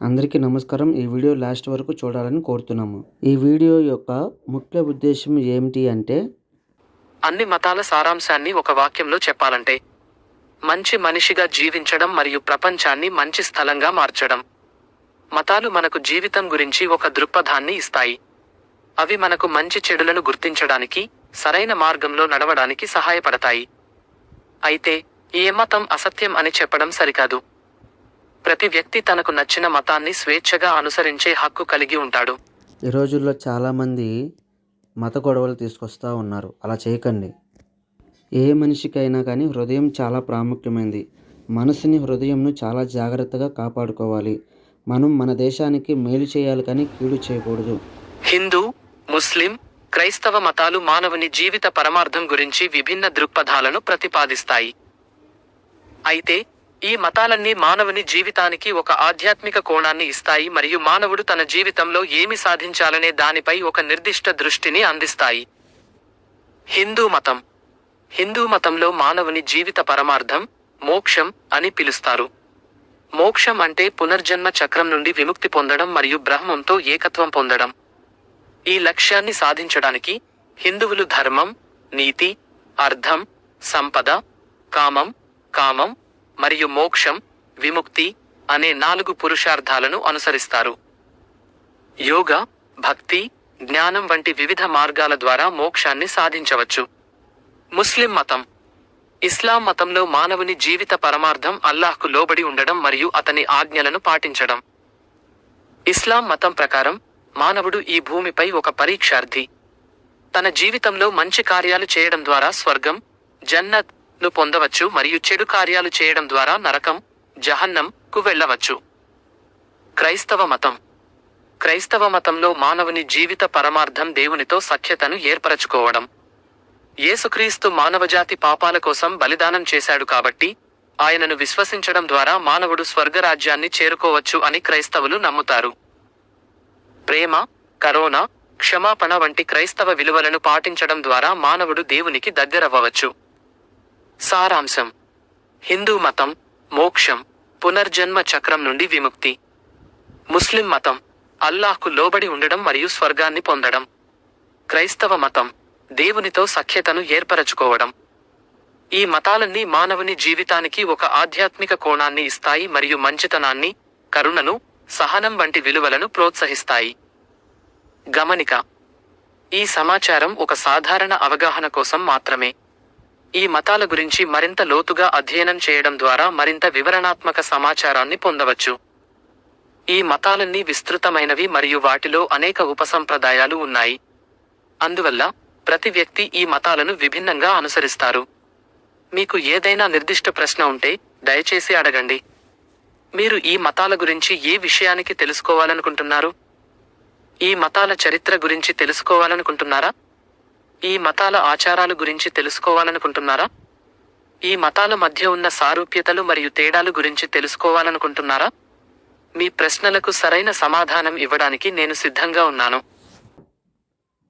అందరికీ నమస్కారం. ఈ వీడియో లాస్ట్ వరకు చూడాలని కోరుతున్నాము. ఈ వీడియో యొక్క ముఖ్య ఉద్దేశం ఏమిటి అంటే అన్ని మతాల సారాంశాన్ని ఒక వాక్యంలో చెప్పాలంటే మంచి మనిషిగా జీవించడం మరియు ప్రపంచాన్ని మంచి స్థలంగా మార్చడం. మతాలు మనకు జీవితం గురించి ఒక దృక్పథాన్ని ఇస్తాయి. అవి మనకు మంచి చెడులను గుర్తించడానికి సరైన మార్గంలో నడవడానికి సహాయపడతాయి. అయితే ఏ మతం అసత్యం అని చెప్పడం సరికాదు. ప్రతి వ్యక్తి తనకు నచ్చిన మతాన్ని స్వేచ్ఛగా అనుసరించే హక్కు కలిగి ఉంటాడు. ఈ రోజుల్లో చాలామంది మత గొడవలు తీసుకొస్తూ ఉన్నారు. అలా చేయకండి. ఏ మనిషికైనా కానీ హృదయం చాలా ప్రాముఖ్యమైనది మనసుని హృదయంను చాలా జాగ్రత్తగా కాపాడుకోవాలి. మనం మన దేశానికి మేలు చేయాలి కానీ కీడు చేయకూడదు. హిందూ ముస్లిం క్రైస్తవ మతాలు మానవుని జీవిత పరమార్థం గురించి విభిన్న దృక్పథాలను ప్రతిపాదిస్తాయి. అయితే ఈ మతాలన్నీ మానవుని జీవితానికి ఒక ఆధ్యాత్మిక కోణాన్ని ఇస్తాయి మరియు మానవుడు తన జీవితంలో ఏమి సాధించాలనే దానిపై ఒక నిర్దిష్ట దృష్టిని అందిస్తాయి. హిందూ మతం. హిందూ మతంలో మానవుని జీవిత పరమార్థం మోక్షం అని పిలుస్తారు. మోక్షం అంటే పునర్జన్మ చక్రం నుండి విముక్తి పొందడం మరియు బ్రహ్మంతో ఏకత్వం పొందడం. ఈ లక్ష్యాన్ని సాధించడానికి హిందువులు ధర్మం నీతి అర్థం సంపద కామం కామం మరియు మోక్షం విముక్తి అనే నాలుగు పురుషార్థాలను అనుసరిస్తారు. యోగ భక్తి జ్ఞానం వంటి వివిధ మార్గాల ద్వారా మోక్షాన్ని సాధించవచ్చు. ముస్లిం మతం. ఇస్లాం మతంలో మానవుని జీవిత పరమార్థం అల్లాహ్కు లోబడి ఉండడం మరియు అతని ఆజ్ఞలను పాటించడం. ఇస్లాం మతం ప్రకారం మానవుడు ఈ భూమిపై ఒక పరీక్షార్థి. తన జీవితంలో మంచి కార్యాలు చేయడం ద్వారా స్వర్గం జన్నత్ ను పొందవచ్చు మరియు చెడు కార్యాలు చేయడం ద్వారా నరకం జహన్నం కు వెళ్ళవచ్చు. క్రైస్తవ మతం. క్రైస్తవ మతంలో మానవుని జీవిత పరమార్థం దేవునితో సఖ్యతను ఏర్పరచుకోవడం. యేసుక్రీస్తు మానవజాతి పాపాల కోసం బలిదానం చేశాడు కాబట్టి ఆయనను విశ్వసించడం ద్వారా మానవుడు స్వర్గరాజ్యాన్ని చేరుకోవచ్చు అని క్రైస్తవులు నమ్ముతారు. ప్రేమ కరోనా క్షమాపణ వంటి క్రైస్తవ విలువలను పాటించడం ద్వారా మానవుడు దేవునికి దగ్గరవ్వవచ్చు. సారాంశం. హిందూ మతం మోక్షం పునర్జన్మ చక్రం నుండి విముక్తి. ముస్లిం మతం అల్లాహ్కు లోబడి ఉండడం మరియు స్వర్గాన్ని పొందడం. క్రైస్తవ మతం దేవునితో సఖ్యతను ఏర్పరచుకోవడం. ఈ మతాలన్నీ మానవుని జీవితానికి ఒక ఆధ్యాత్మిక కోణాన్ని ఇస్తాయి మరియు మంచితనాన్ని కరుణను సహనం వంటి విలువలను ప్రోత్సహిస్తాయి. గమనిక. ఈ సమాచారం ఒక సాధారణ అవగాహన కోసం మాత్రమే. ఈ మతాల గురించి మరింత లోతుగా అధ్యయనం చేయడం ద్వారా మరింత వివరణాత్మక సమాచారాన్ని పొందవచ్చు. ఈ మతాలన్నీ విస్తృతమైనవి మరియు వాటిలో అనేక ఉపసంప్రదాయాలు ఉన్నాయి. అందువల్ల ప్రతి వ్యక్తి ఈ మతాలను విభిన్నంగా అనుసరిస్తారు. మీకు ఏదైనా నిర్దిష్ట ప్రశ్న ఉంటే దయచేసి అడగండి. మీరు ఈ మతాల గురించి ఏ విషయానికి తెలుసుకోవాలనుకుంటున్నారు? ఈ మతాల చరిత్ర గురించి తెలుసుకోవాలనుకుంటున్నారా? ఈ మతాల ఆచారాలు గురించి తెలుసుకోవాలనుకుంటున్నారా? ఈ మతాల మధ్య ఉన్న సారూప్యతలు మరియు తేడాలు గురించి తెలుసుకోవాలనుకుంటున్నారా? మీ ప్రశ్నలకు సరైన సమాధానం ఇవ్వడానికి నేను సిద్ధంగా ఉన్నాను.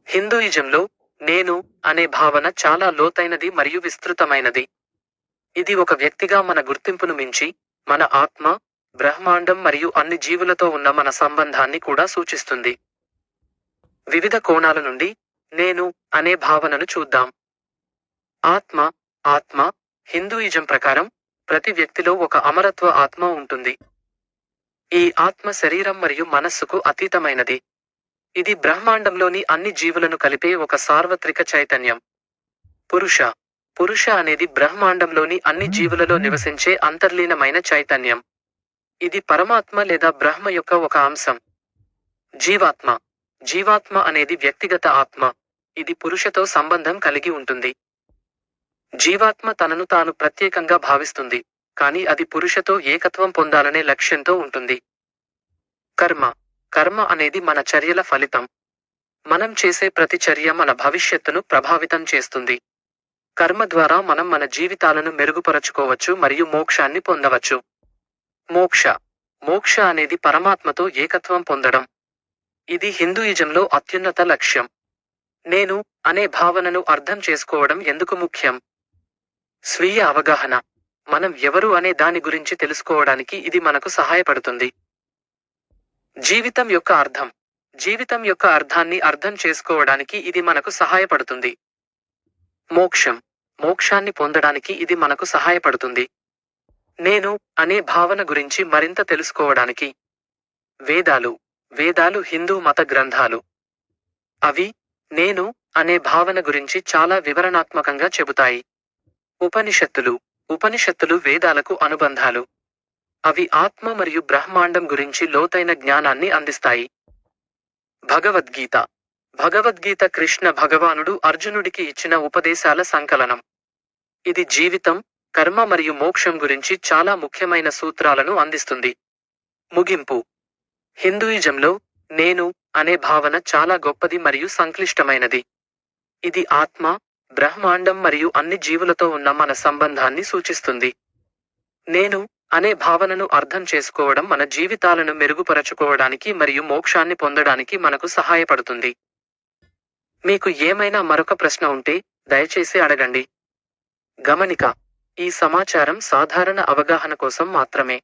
హిందూయిజంలో నేను అనే భావన చాలా లోతైనది మరియు విస్తృతమైనది. ఇది ఒక వ్యక్తిగా మన గుర్తింపును మించి మన ఆత్మ బ్రహ్మాండం మరియు అన్ని జీవులతో ఉన్న మన సంబంధాన్ని కూడా సూచిస్తుంది. వివిధ కోణాల నుండి నేను అనే భావనను చూద్దాం. ఆత్మ ఆత్మ హిందూయిజం ప్రకారం ప్రతి వ్యక్తిలో ఒక అమరత్వ ఆత్మ ఉంటుంది. ఈ ఆత్మ శరీరం మరియు మనస్సుకు అతీతమైనది. ఇది బ్రహ్మాండంలోని అన్ని జీవులను కలిపే ఒక సార్వత్రిక చైతన్యం. పురుష పురుష అనేది బ్రహ్మాండంలోని అన్ని జీవులలో నివసించే అంతర్లీనమైన చైతన్యం. ఇది పరమాత్మ లేదా బ్రహ్మ యొక్క ఒక అంశం. జీవాత్మ జీవాత్మ అనేది వ్యక్తిగత ఆత్మ. ఇది పురుషతో సంబంధం కలిగి ఉంటుంది. జీవాత్మ తనను తాను ప్రత్యేకంగా భావిస్తుంది కానీ అది పురుషతో ఏకత్వం పొందాలనే లక్ష్యంతో ఉంటుంది. కర్మ. కర్మ అనేది మన చర్యల ఫలితం. మనం చేసే ప్రతి చర్య మన భవిష్యత్తును ప్రభావితం చేస్తుంది. కర్మ ద్వారా మనం మన జీవితాలను మెరుగుపరచుకోవచ్చు మరియు మోక్షాన్ని పొందవచ్చు. మోక్ష. మోక్ష అనేది పరమాత్మతో ఏకత్వం పొందడం. ఇది హిందూయిజంలో అత్యున్నత లక్ష్యం. నేను అనే భావనను అర్థం చేసుకోవడం ఎందుకు ముఖ్యం? స్వీయ అవగాహన. మనం ఎవరు అనే దాని గురించి తెలుసుకోవడానికి ఇది మనకు సహాయపడుతుంది. జీవితం యొక్క అర్థం. జీవితం యొక్క అర్థాన్ని అర్థం చేసుకోవడానికి ఇది మనకు సహాయపడుతుంది. మోక్షం. మోక్షాన్ని పొందడానికి ఇది మనకు సహాయపడుతుంది. నేను అనే భావన గురించి మరింత తెలుసుకోవడానికి. వేదాలు. వేదాలు హిందూ మత గ్రంథాలు. అవి నేను అనే భావన గురించి చాలా వివరణాత్మకంగా చెబుతాయి. ఉపనిషత్తులు ఉపనిషత్తులు వేదాలకు అనుబంధాలు. అవి ఆత్మ మరియు బ్రహ్మాండం గురించి లోతైన జ్ఞానాన్ని అందిస్తాయి. భగవద్గీత. భగవద్గీత కృష్ణ భగవానుడు అర్జునుడికి ఇచ్చిన ఉపదేశాల సంకలనం. ఇది జీవితం కర్మ మరియు మోక్షం గురించి చాలా ముఖ్యమైన సూత్రాలను అందిస్తుంది. ముగింపు. హిందూయిజంలో నేను అనే భావన చాలా గొప్పది మరియు సంక్లిష్టమైనది. ఇది ఆత్మ బ్రహ్మాండం మరియు అన్ని జీవులతో ఉన్న మన సంబంధాన్ని సూచిస్తుంది. నేను అనే భావనను అర్థం చేసుకోవడం మన జీవితాలను మెరుగుపరచుకోవడానికి మరియు మోక్షాన్ని పొందడానికి మనకు సహాయపడుతుంది. మీకు ఏమైనా మరొక ప్రశ్న ఉంటే దయచేసి అడగండి. గమనిక ఈ సమాచారం సాధారణ అవగాహన కోసం మాత్రమే.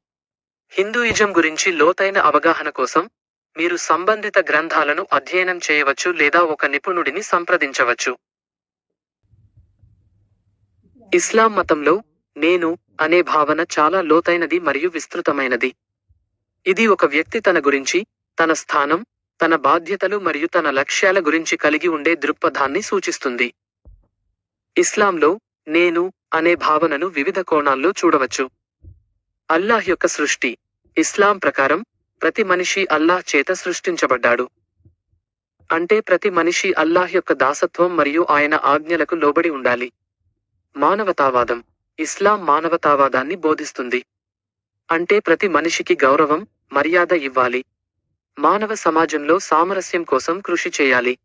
హిందూయిజం గురించి లోతైన అవగాహన కోసం మీరు సంబంధిత గ్రంథాలను అధ్యయనం చేయవచ్చు లేదా ఒక నిపుణుడిని సంప్రదించవచ్చు. ఇస్లాం మతంలో నేను అనే భావన చాలా లోతైనది మరియు విస్తృతమైనది. ఇది ఒక వ్యక్తి తన గురించి తన స్థానం తన బాధ్యతలు మరియు తన లక్ష్యాల గురించి కలిగి ఉండే దృక్పథాన్ని సూచిస్తుంది. ఇస్లాంలో నేను అనే భావనను వివిధ కోణాల్లో చూడవచ్చు. అల్లాహ్ యొక్క సృష్టి ఇస్లాం ప్రకారం ప్రతి మనిషి అల్లాహ్ చేత సృష్టించబడ్డాడు. అంటే ప్రతి మనిషి అల్లాహ్ యొక్క దాసత్వం మరియు ఆయన ఆజ్ఞలకు లోబడి ఉండాలి. మానవతావాదం. ఇస్లాం మానవతావాదాన్ని బోధిస్తుంది. అంటే ప్రతి మనిషికి గౌరవం మర్యాద ఇవ్వాలి. మానవ సమాజంలో సామరస్యం కోసం కృషి చేయాలి.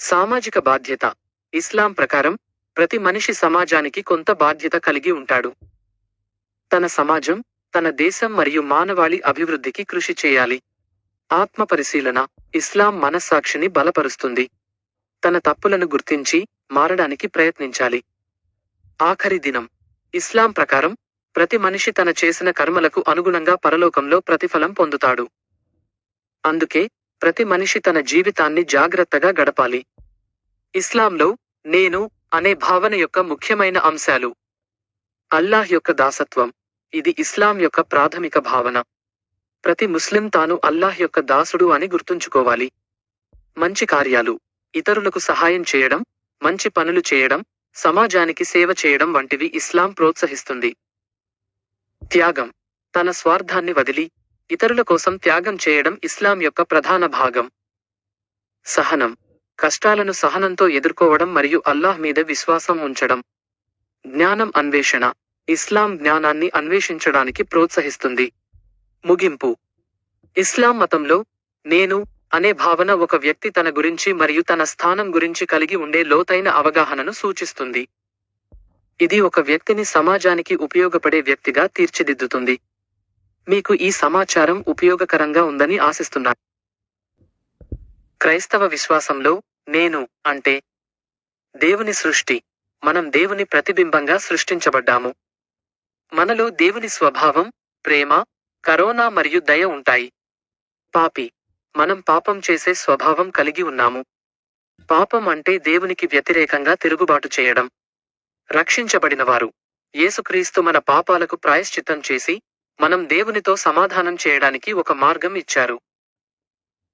సామాజిక బాధ్యత. ఇస్లాం ప్రకారం ప్రతి మనిషి సమాజానికి కొంత బాధ్యత కలిగి ఉంటాడు. తన సమాజం తన దేశం మరియు మానవాళి అభివృద్ధికి కృషి చేయాలి. ఆత్మ పరిశీలన ఇస్లాం మనస్సాక్షిని బలపరుస్తుంది. తన తప్పులను గుర్తించి మారడానికి ప్రయత్నించాలి. ఆఖరి దినం. ఇస్లాం ప్రకారం ప్రతి మనిషి తన చేసిన కర్మలకు అనుగుణంగా పరలోకంలో ప్రతిఫలం పొందుతాడు. అందుకే ప్రతి మనిషి తన జీవితాన్ని జాగ్రత్తగా గడపాలి. ఇస్లాంలో నేను అనే భావన యొక్క ముఖ్యమైన అంశాలు. అల్లాహ్ యొక్క దాసత్వం. ఇది ఇస్లాం యొక్క ప్రాథమిక భావన. ప్రతి ముస్లిం తాను అల్లాహ్ యొక్క దాసుడు అని గుర్తుంచుకోవాలి. మంచి కార్యాలు ఇతరులకు సహాయం చేయడం మంచి పనులు చేయడం సమాజానికి సేవ చేయడం వంటివి ఇస్లాం ప్రోత్సహిస్తుంది. త్యాగం తన స్వార్థాన్ని వదిలి ఇతరుల కోసం త్యాగం చేయడం ఇస్లాం యొక్క ప్రధాన భాగం. సహనం కష్టాలను సహనంతో ఎదుర్కోవడం మరియు అల్లాహ్ మీద విశ్వాసం ఉంచడం. జ్ఞానం అన్వేషణ ఇస్లాం జ్ఞానాన్ని అన్వేషించడానికి ప్రోత్సహిస్తుంది. ముగింపు. ఇస్లాం మతంలో నేను అనే భావన ఒక వ్యక్తి తన గురించి మరియు తన స్థానం గురించి కలిగి ఉండే లోతైన అవగాహనను సూచిస్తుంది. ఇది ఒక వ్యక్తిని సమాజానికి ఉపయోగపడే వ్యక్తిగా తీర్చిదిద్దుతుంది. మీకు ఈ సమాచారం ఉపయోగకరంగా ఉందని ఆశిస్తున్నాను క్రైస్తవ విశ్వాసంలో నేను అంటే దేవుని సృష్టి. మనం దేవుని ప్రతిబింబంగా సృష్టించబడ్డాము. మనలో దేవుని స్వభావం ప్రేమ కరోనా మరియు దయ ఉంటాయి. పాపి మనం పాపం చేసే స్వభావం కలిగి ఉన్నాము. పాపం అంటే దేవునికి వ్యతిరేకంగా తిరుగుబాటు చేయడం. రక్షించబడినవారు. యేసుక్రీస్తు మన పాపాలకు ప్రాయశ్చిత్తం చేసి మనం దేవునితో సమాధానం చేయడానికి ఒక మార్గం ఇచ్చారు.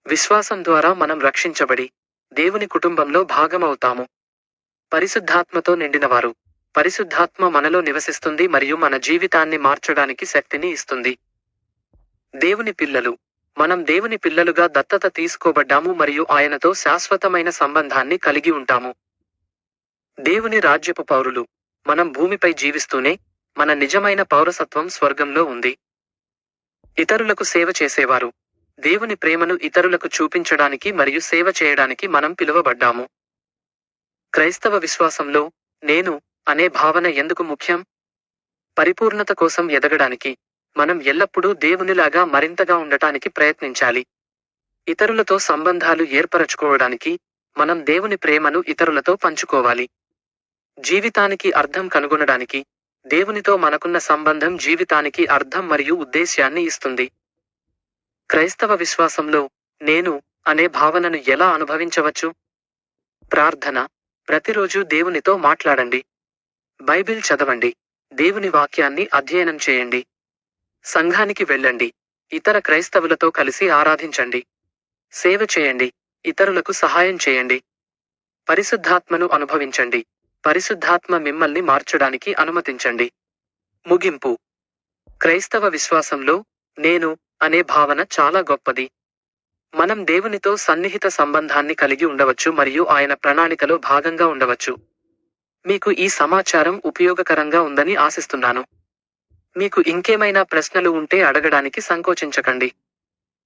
విశ్వాసం ద్వారా మనం రక్షించబడి దేవుని కుటుంబంలో భాగమవుతాము. పరిశుద్ధాత్మతో నిండినవారు. పరిశుద్ధాత్మ మనలో నివసిస్తుంది మరియు మన జీవితాన్ని మార్చడానికి శక్తిని ఇస్తుంది. దేవుని పిల్లలు మనం దేవుని పిల్లలుగా దత్తత తీసుకోబడ్డాము మరియు ఆయనతో శాశ్వతమైన సంబంధాన్ని కలిగి ఉంటాము. దేవుని రాజ్యపు పౌరులు మనం భూమిపై జీవిస్తూనే మన నిజమైన పౌరసత్వం స్వర్గంలో ఉంది. ఇతరులకు సేవ చేసేవారు దేవుని ప్రేమను ఇతరులకు చూపించడానికి మరియు సేవ చేయడానికి మనం పిలువబడ్డాము. క్రైస్తవ విశ్వాసంలో నేను అనే భావన ఎందుకు ముఖ్యం? పరిపూర్ణత కోసం ఎదగడానికి మనం ఎల్లప్పుడూ దేవునిలాగా మరింతగా ఉండటానికి ప్రయత్నించాలి. ఇతరులతో సంబంధాలు ఏర్పరచుకోవడానికి మనం దేవుని ప్రేమను ఇతరులతో పంచుకోవాలి. జీవితానికి అర్థం కనుగొనడానికి దేవునితో మనకున్న సంబంధం జీవితానికి అర్థం మరియు ఉద్దేశ్యాన్ని ఇస్తుంది. క్రైస్తవ విశ్వాసంలో నేను అనే భావనను ఎలా అనుభవించవచ్చు? ప్రార్థన ప్రతిరోజు దేవునితో మాట్లాడండి. బైబిల్ చదవండి దేవుని వాక్యాన్ని అధ్యయనం చేయండి సంఘానికి వెళ్ళండి ఇతర క్రైస్తవులతో కలిసి ఆరాధించండి సేవ చేయండి ఇతరులకు సహాయం చేయండి పరిశుద్ధాత్మను అనుభవించండి పరిశుద్ధాత్మ మిమ్మల్ని మార్చడానికి అనుమతించండి. ముగింపు. క్రైస్తవ విశ్వాసంలో నేను అనే భావన చాలా గొప్పది. మనం దేవునితో సన్నిహిత సంబంధాన్ని కలిగి ఉండవచ్చు మరియు ఆయన ప్రణాళికలో భాగంగా ఉండవచ్చు. మీకు ఈ సమాచారం ఉపయోగకరంగా ఉందని ఆశిస్తున్నాను. మీకు ఇంకేమైనా ప్రశ్నలు ఉంటే అడగడానికి సంకోచించకండి.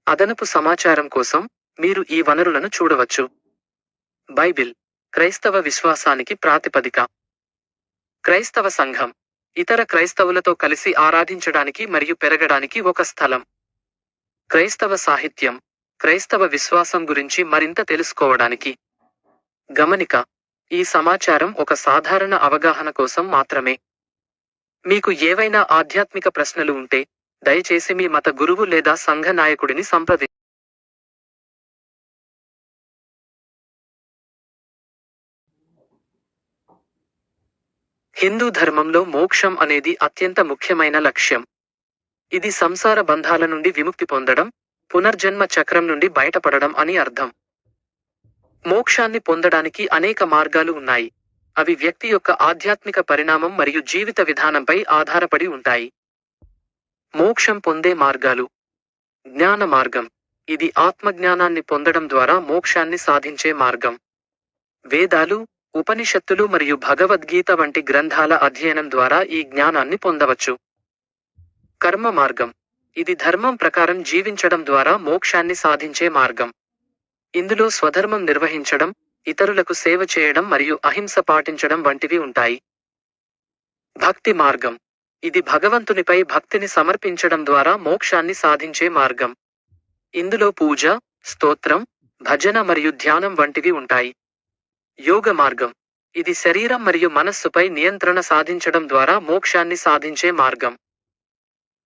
అదనపు సమాచారం కోసం మీరు ఈ వనరులను చూడవచ్చు. బైబిల్ క్రైస్తవ విశ్వాసానికి ప్రాతిపదిక. క్రైస్తవ సంఘం ఇతర క్రైస్తవులతో కలిసి ఆరాధించడానికి మరియు పెరగడానికి ఒక స్థలం. క్రైస్తవ సాహిత్యం క్రైస్తవ విశ్వాసం గురించి మరింత తెలుసుకోవడానికి. గమనిక ఈ సమాచారం ఒక సాధారణ అవగాహన కోసం మాత్రమే. మీకు ఏవైనా ఆధ్యాత్మిక ప్రశ్నలు ఉంటే దయచేసి మీ మత గురువు లేదా సంఘ నాయకుడిని సంప్రది హిందూ ధర్మంలో మోక్షం అనేది అత్యంత ముఖ్యమైన లక్ష్యం. ఇది సంసార బంధాల నుండి విముక్తి పొందడం పునర్జన్మ చక్రం నుండి బయటపడడం అని అర్థం. మోక్షాన్ని పొందడానికి అనేక మార్గాలు ఉన్నాయి. అవి వ్యక్తి యొక్క ఆధ్యాత్మిక పరిణామం మరియు జీవిత విధానంపై ఆధారపడి ఉంటాయి. మోక్షం పొందే మార్గాలు. జ్ఞాన మార్గం. ఇది ఆత్మజ్ఞానాన్ని పొందడం ద్వారా మోక్షాన్ని సాధించే మార్గం. వేదాలు ఉపనిషత్తులు మరియు భగవద్గీత వంటి గ్రంథాల అధ్యయనం ద్వారా ఈ జ్ఞానాన్ని పొందవచ్చు. కర్మ మార్గం. ఇది ధర్మం ప్రకారం జీవించడం ద్వారా మోక్షాన్ని సాధించే మార్గం. ఇందులో స్వధర్మం నిర్వహించడం ఇతరులకు సేవ చేయడం మరియు అహింస పాటించడం వంటివి ఉంటాయి. భక్తి మార్గం. ఇది భగవంతునిపై భక్తిని సమర్పించడం ద్వారా మోక్షాన్ని సాధించే మార్గం. ఇందులో పూజ స్తోత్రం భజన మరియు ధ్యానం వంటివి ఉంటాయి. యోగ మార్గం. ఇది శరీరం మరియు మనస్సుపై నియంత్రణ సాధించడం ద్వారా మోక్షాన్ని సాధించే మార్గం.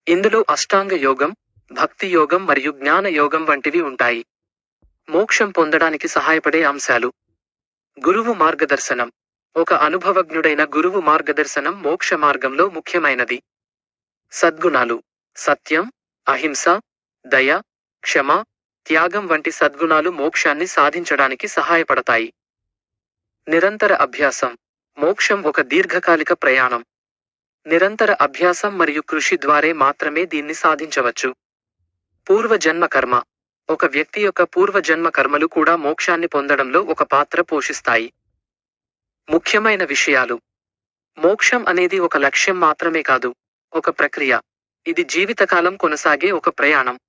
ఇందులో అష్టాంగ యోగం భక్తి యోగం మరియు జ్ఞాన యోగం వంటివి ఉంటాయి. మోక్షం పొందడానికి సహాయపడే అంశాలు. గురువు మార్గదర్శనం. ఒక అనుభవజ్ఞుడైన గురువు మార్గదర్శనం మోక్ష మార్గంలో ముఖ్యమైనది. సద్గుణాలు. సత్యం అహింస దయ క్షమ త్యాగం వంటి సద్గుణాలు మోక్షాన్ని సాధించడానికి సహాయపడతాయి. నిరంతర అభ్యాసం. మోక్షం ఒక దీర్ఘకాలిక ప్రయాణం. నిరంతర అభ్యాసం మరియు కృషి ద్వారే మాత్రమే దీన్ని సాధించవచ్చు. పూర్వజన్మ కర్మ. ఒక వ్యక్తి యొక్క పూర్వజన్మ కర్మలు కూడా మోక్షాన్ని పొందడంలో ఒక పాత్ర పోషిస్తాయి. ముఖ్యమైన విషయాలు. మోక్షం అనేది ఒక లక్ష్యం మాత్రమే కాదు ఒక ప్రక్రియ. ఇది జీవితకాలం కొనసాగే ఒక ప్రయాణం.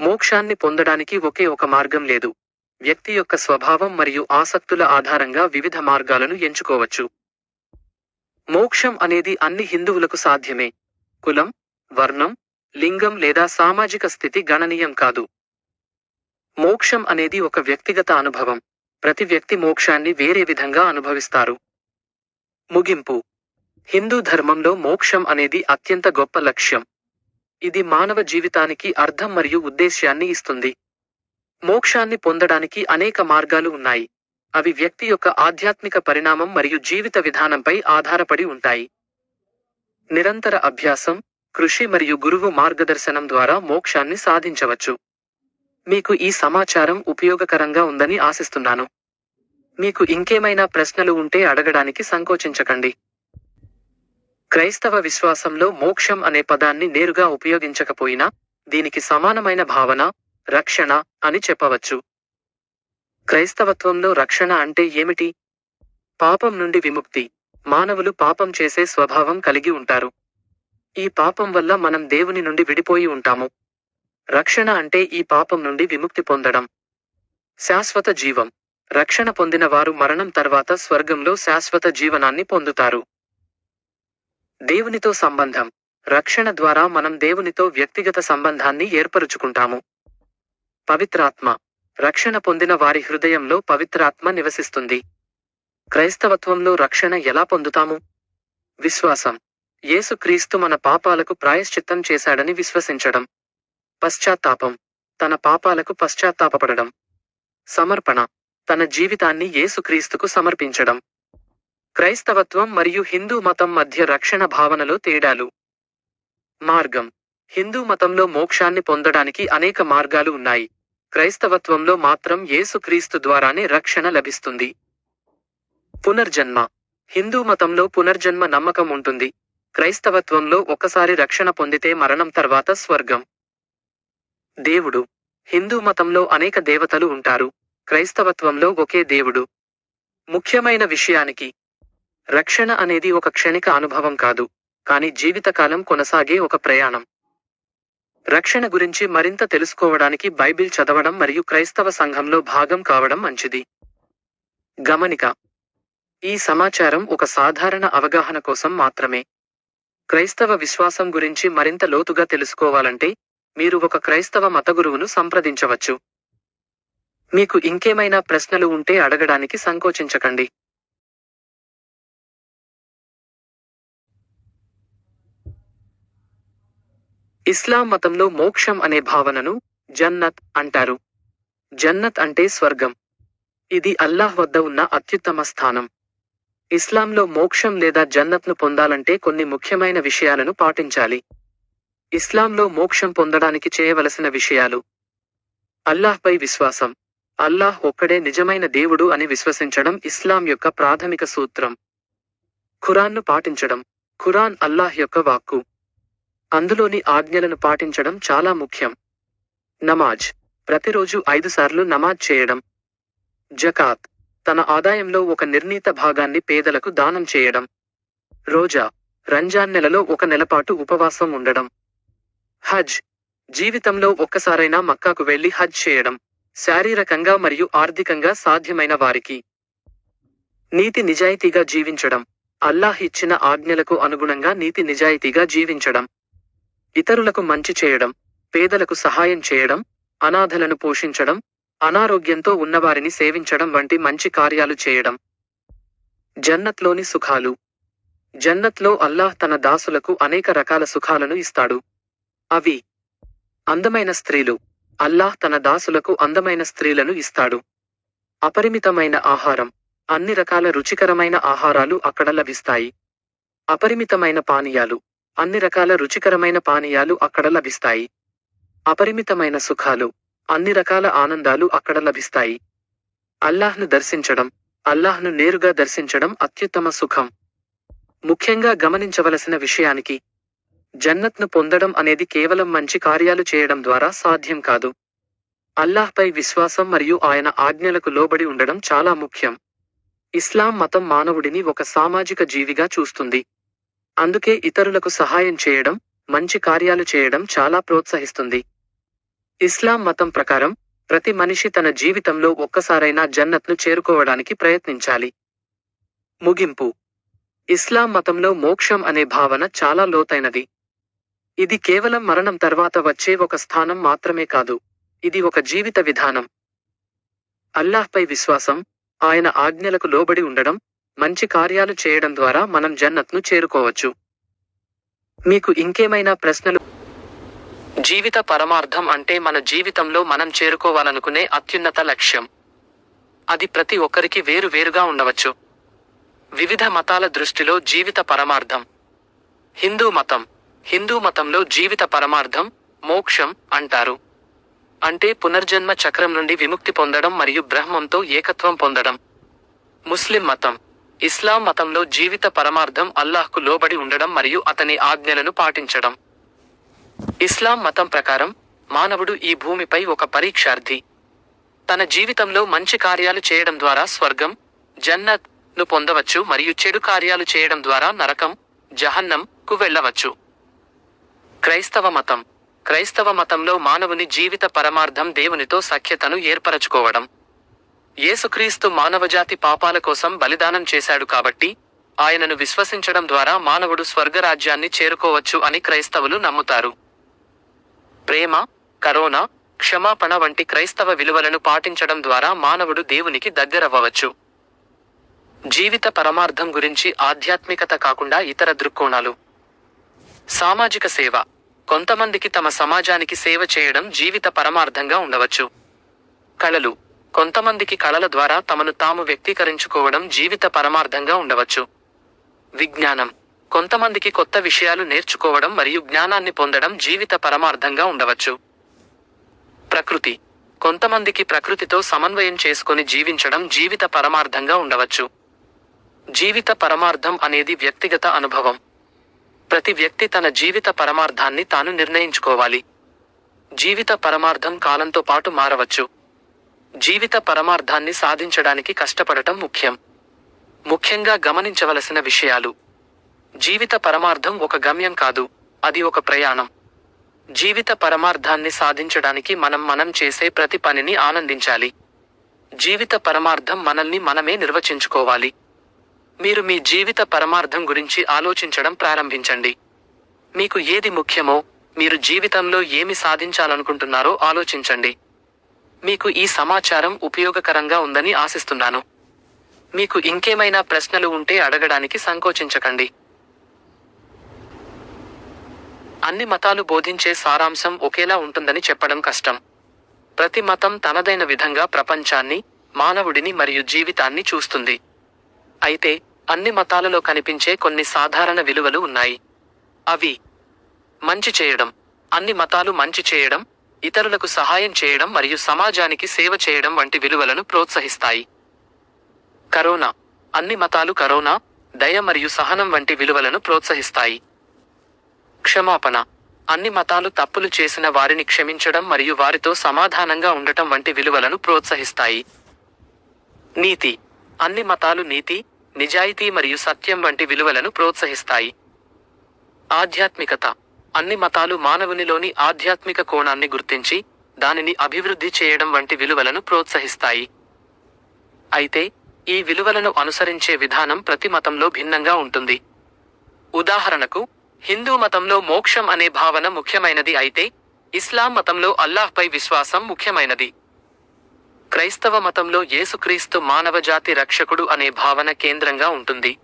మోక్షాన్ని పొందడానికి ఒకే ఒక మార్గం లేదు. వ్యక్తి యొక్క స్వభావం మరియు ఆసక్తుల ఆధారంగా వివిధ మార్గాలను ఎంచుకోవచ్చు. మోక్షం అనేది అన్ని హిందువులకు సాధ్యమే. కులం వర్ణం లింగం లేదా సామాజిక స్థితి గణనీయం కాదు. మోక్షం అనేది ఒక వ్యక్తిగత అనుభవం. ప్రతి వ్యక్తి మోక్షాన్ని వేరే విధంగా అనుభవిస్తారు. ముగింపు. హిందూ ధర్మంలో మోక్షం అనేది అత్యంత గొప్ప లక్ష్యం. ఇది మానవ జీవితానికి అర్థం మరియు ఉద్దేశ్యాన్ని ఇస్తుంది. మోక్షాన్ని పొందడానికి అనేక మార్గాలు ఉన్నాయి. అవి వ్యక్తి యొక్క ఆధ్యాత్మిక పరిణామం మరియు జీవిత విధానంపై ఆధారపడి ఉంటాయి. నిరంతర అభ్యాసం. కృషి మరియు గురువు మార్గదర్శనం ద్వారా మోక్షాన్ని సాధించవచ్చు. మీకు ఈ సమాచారం ఉపయోగకరంగా ఉందని ఆశిస్తున్నాను. మీకు ఇంకేమైనా ప్రశ్నలు ఉంటే అడగడానికి సంకోచించకండి. క్రైస్తవ విశ్వాసంలో మోక్షం అనే పదాన్ని నేరుగా ఉపయోగించకపోయినా దీనికి సమానమైన భావన రక్షణ అని చెప్పవచ్చు. క్రైస్తవత్వంలో రక్షణ అంటే ఏమిటి? పాపం నుండి విముక్తి. మానవులు పాపం చేసే స్వభావం కలిగి ఉంటారు. ఈ పాపం వల్ల మనం దేవుని నుండి విడిపోయి ఉంటాము. రక్షణ అంటే ఈ పాపం నుండి విముక్తి పొందడం. శాశ్వత జీవం. రక్షణ పొందిన వారు మరణం తర్వాత స్వర్గంలో శాశ్వత జీవనాన్ని పొందుతారు. దేవునితో సంబంధం. రక్షణ ద్వారా మనం దేవునితో వ్యక్తిగత సంబంధాన్ని ఏర్పరుచుకుంటాము. పవిత్రాత్మ. రక్షణ పొందిన వారి హృదయంలో పవిత్రాత్మ నివసిస్తుంది. క్రైస్తవత్వంలో రక్షణ ఎలా పొందుతాము? విశ్వాసం. యేసుక్రీస్తు మన పాపాలకు ప్రాయశ్చిత్తం చేశాడని విశ్వసించడం. పశ్చాత్తాపం. తన పాపాలకు పశ్చాత్తాపపడడం. సమర్పణ. తన జీవితాన్ని యేసుక్రీస్తుకు సమర్పించడం. క్రైస్తవత్వం మరియు హిందూ మతం మధ్య రక్షణ భావనలో తేడాలు. మార్గం. హిందూ మతంలో మోక్షాన్ని పొందడానికి అనేక మార్గాలు ఉన్నాయి. క్రైస్తవత్వంలో మాత్రం యేసుక్రీస్తు ద్వారానే రక్షణ లభిస్తుంది. పునర్జన్మ. హిందూ మతంలో పునర్జన్మ నమ్మకం ఉంటుంది. క్రైస్తవత్వంలో ఒకసారి రక్షణ పొందితే మరణం తర్వాత స్వర్గం. దేవుడు. హిందూ మతంలో అనేక దేవతలు ఉంటారు. క్రైస్తవత్వంలో ఒకే దేవుడు. ముఖ్యమైన విషయానికి. రక్షణ అనేది ఒక క్షణిక అనుభవం కాదు. కానీ జీవితకాలం కొనసాగే ఒక ప్రయాణం. రక్షణ గురించి మరింత తెలుసుకోవడానికి బైబిల్ చదవడం మరియు క్రైస్తవ సంఘంలో భాగం కావడం మంచిది. గమనిక. ఈ సమాచారం ఒక సాధారణ అవగాహన కోసం మాత్రమే. క్రైస్తవ విశ్వాసం గురించి మరింత లోతుగా తెలుసుకోవాలంటే మీరు ఒక క్రైస్తవ మత గురువును సంప్రదించవచ్చు. మీకు ఇంకేమైనా ప్రశ్నలు ఉంటే అడగడానికి సంకోచించకండి. ఇస్లాం మతంలో మోక్షం అనే భావనను జన్నత్ అంటారు. జన్నత్ అంటే స్వర్గం. ఇది అల్లాహ్ వద్ద ఉన్న అత్యుత్తమ స్థానం. ఇస్లాంలో మోక్షం లేదా జన్నత్ను పొందాలంటే కొన్ని ముఖ్యమైన విషయాలను పాటించాలి. ఇస్లాంలో మోక్షం పొందడానికి చేయవలసిన విషయాలు. అల్లాహ్పై విశ్వాసం. అల్లాహ్ ఒక్కడే నిజమైన దేవుడు అని విశ్వసించడం ఇస్లాం యొక్క ప్రాథమిక సూత్రం. ఖురాన్ను పాటించడం. ఖురాన్ అల్లాహ్ యొక్క వాక్కు. అందులోని ఆజ్ఞలను పాటించడం చాలా ముఖ్యం. నమాజ్. ప్రతిరోజు ఐదు సార్లు నమాజ్ చేయడం. జకాత్. తన ఆదాయంలో ఒక నిర్ణీత భాగాన్ని పేదలకు దానం చేయడం. రోజా రంజాన్ నెలలో ఒక నెలపాటు ఉపవాసం ఉండడం. హజ్ జీవితంలో ఒక్కసారైనా మక్కాకు వెళ్ళి హజ్ చేయడం. శారీరకంగా మరియు ఆర్థికంగా సాధ్యమైన వారికి. నీతి నిజాయితీగా జీవించడం. అల్లాహ్ ఇచ్చిన ఆజ్ఞలకు అనుగుణంగా నీతి నిజాయితీగా జీవించడం. ఇతరులకు మంచి చేయడం. పేదలకు సహాయం చేయడం. అనాథలను పోషించడం. అనారోగ్యంతో ఉన్నవారిని సేవించడం వంటి మంచి కార్యాలు చేయడం. జన్నత్లోని సుఖాలు. జన్నత్లో అల్లాహ్ తన దాసులకు అనేక రకాల సుఖాలను ఇస్తాడు. అవి అందమైన స్త్రీలు. అల్లాహ్ తన దాసులకు అందమైన స్త్రీలను ఇస్తాడు. అపరిమితమైన ఆహారం. అన్ని రకాల రుచికరమైన ఆహారాలు అక్కడ లభిస్తాయి. అపరిమితమైన పానీయాలు. అన్ని రకాల రుచికరమైన పానీయాలు అక్కడ లభిస్తాయి. అపరిమితమైన సుఖాలు. అన్ని రకాల ఆనందాలు అక్కడ లభిస్తాయి. అల్లాహ్ను దర్శించడం అల్లాహ్ను నేరుగా దర్శించడం అత్యుత్తమ సుఖం. ముఖ్యంగా గమనించవలసిన విషయానికి జన్నత్ను పొందడం అనేది కేవలం మంచి కార్యాలు చేయడం ద్వారా సాధ్యం కాదు. అల్లాహ్పై విశ్వాసం మరియు ఆయన ఆజ్ఞలకు లోబడి ఉండడం చాలా ముఖ్యం. ఇస్లాం మతం మానవుడిని ఒక సామాజిక జీవిగా చూస్తుంది. అందుకే ఇతరులకు సహాయం చేయడం మంచి కార్యాలు చేయడం చాలా ప్రోత్సహిస్తుంది. ఇస్లాం మతం ప్రకారం ప్రతి మనిషి తన జీవితంలో ఒక్కసారైనా జన్నత్ను చేరుకోవడానికి ప్రయత్నించాలి. ముగింపు. ఇస్లాం మతంలో మోక్షం అనే భావన చాలా లోతైనది. ఇది కేవలం మరణం తర్వాత వచ్చే ఒక స్థానం మాత్రమే కాదు ఇది ఒక జీవిత విధానం. అల్లాహ్పై విశ్వాసం ఆయన ఆజ్ఞలకు లోబడి ఉండడం మంచి కార్యాలు చేయడం ద్వారా మనం జన్నత్ను చేరుకోవచ్చు. మీకు ఇంకేమైనా ప్రశ్నలు? జీవిత పరమార్థం అంటే మన జీవితంలో మనం చేరుకోవాలనుకునే అత్యున్నత లక్ష్యం. అది ప్రతి ఒక్కరికి వేరు వేరుగా ఉండవచ్చు. వివిధ మతాల దృష్టిలో జీవిత పరమార్థం. హిందూ మతం. హిందూ మతంలో జీవిత పరమార్థం మోక్షం అంటారు. అంటే పునర్జన్మ చక్రం నుండి విముక్తి పొందడం మరియు బ్రహ్మంతో ఏకత్వం పొందడం. ముస్లిం మతం. ఇస్లాం మతంలో జీవిత పరమార్థం అల్లాహ్కు లోబడి ఉండడం మరియు అతని ఆజ్ఞలను పాటించడం. ఇస్లాం మతం ప్రకారం మానవుడు ఈ భూమిపై ఒక పరీక్షార్థి. తన జీవితంలో మంచి కార్యాలు చేయడం ద్వారా స్వర్గం జన్నత్ను పొందవచ్చు మరియు చెడు కార్యాలు చేయడం ద్వారా నరకం జహన్నం కు వెళ్ళవచ్చు. క్రైస్తవ మతం. క్రైస్తవ మతంలో మానవుని జీవిత పరమార్థం దేవునితో సఖ్యతను ఏర్పరచుకోవడం. యేసుక్రీస్తు మానవజాతి పాపాల కోసం బలిదానం చేశాడు కాబట్టి ఆయనను విశ్వసించడం ద్వారా మానవుడు స్వర్గరాజ్యాన్ని చేరుకోవచ్చు అని క్రైస్తవులు నమ్ముతారు. ప్రేమ కరోనా క్షమాపణ వంటి క్రైస్తవ విలువలను పాటించడం ద్వారా మానవుడు దేవునికి దగ్గరవ్వవచ్చు. జీవిత పరమార్థం గురించి ఆధ్యాత్మికత కాకుండా ఇతర దృక్కోణాలు. సామాజిక సేవ. కొంతమందికి తమ సమాజానికి సేవ చేయడం జీవిత పరమార్థంగా ఉండవచ్చు. కళలు. కొంతమందికి కళల ద్వారా తమను తాము వ్యక్తీకరించుకోవడం జీవిత పరమార్థంగా ఉండవచ్చు. విజ్ఞానం. కొంతమందికి కొత్త విషయాలు నేర్చుకోవడం మరియు జ్ఞానాన్ని పొందడం జీవిత పరమార్థంగా ఉండవచ్చు. ప్రకృతి. కొంతమందికి ప్రకృతితో సమన్వయం చేసుకొని జీవించడం జీవిత పరమార్థంగా ఉండవచ్చు. జీవిత పరమార్థం అనేది వ్యక్తిగత అనుభవం. ప్రతి వ్యక్తి తన జీవిత పరమార్థాన్ని తాను నిర్ణయించుకోవాలి. జీవిత పరమార్థం కాలంతో పాటు మారవచ్చు. జీవిత పరమార్థాన్ని సాధించడానికి కష్టపడటం ముఖ్యం. ముఖ్యంగా గమనించవలసిన విషయాలు. జీవిత పరమార్థం ఒక గమ్యం కాదు అది ఒక ప్రయాణం. జీవిత పరమార్థాన్ని సాధించడానికి మనం మనం చేసే ప్రతి పనిని ఆనందించాలి. జీవిత పరమార్థం మనల్ని మనమే నిర్వచించుకోవాలి. మీరు మీ జీవిత పరమార్థం గురించి ఆలోచించడం ప్రారంభించండి. మీకు ఏది ముఖ్యమో మీరు జీవితంలో ఏమి సాధించాలనుకుంటున్నారో ఆలోచించండి. మీకు ఈ సమాచారం ఉపయోగకరంగా ఉందని ఆశిస్తున్నాను. మీకు ఇంకేమైనా ప్రశ్నలు ఉంటే అడగడానికి సంకోచించకండి. అన్ని మతాలు బోధించే సారాంశం ఒకేలా ఉంటుందని చెప్పడం కష్టం. ప్రతి మతం తనదైన విధంగా ప్రపంచాన్ని మానవుడిని మరియు జీవితాన్ని చూస్తుంది. అయితే అన్ని మతాలలో కనిపించే కొన్ని సాధారణ విలువలు ఉన్నాయి. అవి మంచి చేయడం అన్ని మతాలు మంచి చేయడం ఇతరులకు సహాయం చేయడం మరియు సమాజానికి సేవ చేయడం వంటి విలువలను ప్రోత్సహిస్తాయి. కరోనా అన్ని మతాలు కరోనా దయ మరియు సహనం వంటి విలువలను ప్రోత్సహిస్తాయి. క్షమాపణ. అన్ని మతాలు తప్పులు చేసిన వారిని క్షమించడం మరియు వారితో సమాధానంగా ఉండటం వంటి విలువలను ప్రోత్సహిస్తాయి. నీతి. అన్ని మతాలు నీతి నిజాయితీ మరియు సత్యం వంటి విలువలను ప్రోత్సహిస్తాయి. ఆధ్యాత్మికత. అన్ని మతాలు మానవునిలోని ఆధ్యాత్మిక కోణాన్ని గుర్తించి దానిని అభివృద్ధి చేయడం వంటి విలువలను ప్రోత్సహిస్తాయి. అయితే ఈ విలువలను అనుసరించే విధానం ప్రతి మతంలో భిన్నంగా ఉంటుంది. ఉదాహరణకు హిందూ మతంలో మోక్షం అనే భావన ముఖ్యమైనది అయితే ఇస్లాం మతంలో అల్లాహ్పై విశ్వాసం ముఖ్యమైనది. క్రైస్తవ మతంలో యేసుక్రీస్తు మానవజాతి రక్షకుడు అనే భావన కేంద్రంగా ఉంటుంది.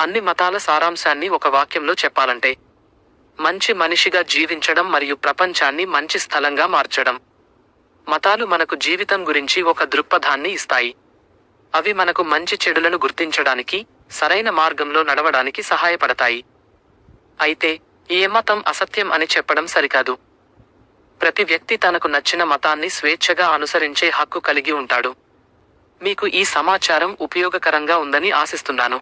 అన్ని మతాల సారాంశాన్ని ఒక వాక్యంలో చెప్పాలంటే మంచి మనిషిగా జీవించడం మరియు ప్రపంచాన్ని మంచి స్థలంగా మార్చడం. మతాలు మనకు జీవితం గురించి ఒక దృక్పథాన్ని ఇస్తాయి. అవి మనకు మంచి చెడులను గుర్తించడానికి సరైన మార్గంలో నడవడానికి సహాయపడతాయి. అయితే ఏ మతం అసత్యం అని చెప్పడం సరికాదు. ప్రతి వ్యక్తి తనకు నచ్చిన మతాన్ని స్వేచ్ఛగా అనుసరించే హక్కు కలిగి ఉంటాడు. మీకు ఈ సమాచారం ఉపయోగకరంగా ఉందని ఆశిస్తున్నాను.